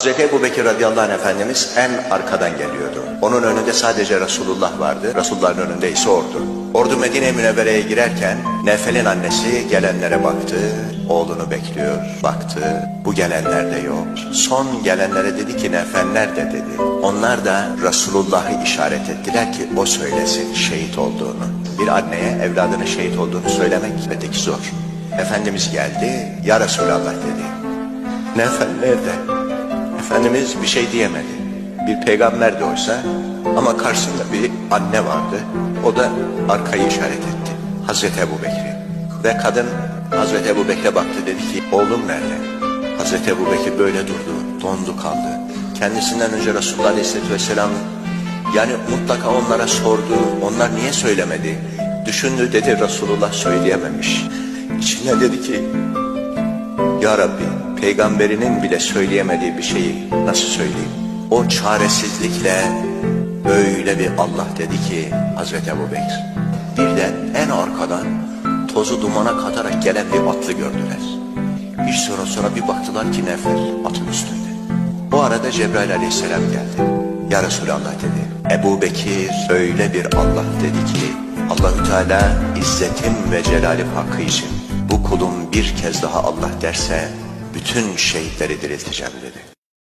Hazreti Ebu Bekir radıyallahu anh Efendimiz en arkadan geliyordu. Onun önünde sadece Resulullah vardı. Resulullah'ın önünde ise ordu. Ordu Medine Münevvere'ye girerken Nefel'in annesi gelenlere baktı. Oğlunu bekliyor. Baktı. Bu gelenler de yok. Son gelenlere dedi ki Nefel nerede dedi. Onlar da Resulullah'ı işaret ettiler ki o söylesin şehit olduğunu. Bir anneye evladının şehit olduğunu söylemek elbette ki zor. Efendimiz geldi. Ya Resulallah dedi. Nefel nerede? Efendimiz bir şey diyemedi. Bir peygamber de olsa ama karşısında bir anne vardı. O da arkayı işaret etti. Hazreti Ebu Bekir'i. Ve kadın Hazreti Ebu Bekir'e baktı dedi ki oğlum nerede? Hazreti Ebu Bekir böyle durdu, dondu kaldı. Kendisinden önce Resulullah Aleyhisselatü Vesselam yani mutlaka onlara sordu. Onlar niye söylemedi? Düşündü dedi Resulullah söyleyememiş. İçinden dedi ki ya Rabbi peygamberinin bile söyleyemediği bir şeyi nasıl söyleyeyim? O çaresizlikle öyle bir Allah dedi ki Hazreti Ebu Bekir. Birden en arkadan tozu dumana katarak gelen bir atlı gördüler. Bir süre sonra bir baktılar ki Nefer atın üstünde. O arada Cebrail aleyhisselam geldi. Ya Resulallah dedi. Ebu Bekir öyle bir Allah dedi ki Allahü Teala izzetim ve celalim hakkı için bu kulum bir kez daha Allah derse bütün şehitleri dirilteceğim dedi.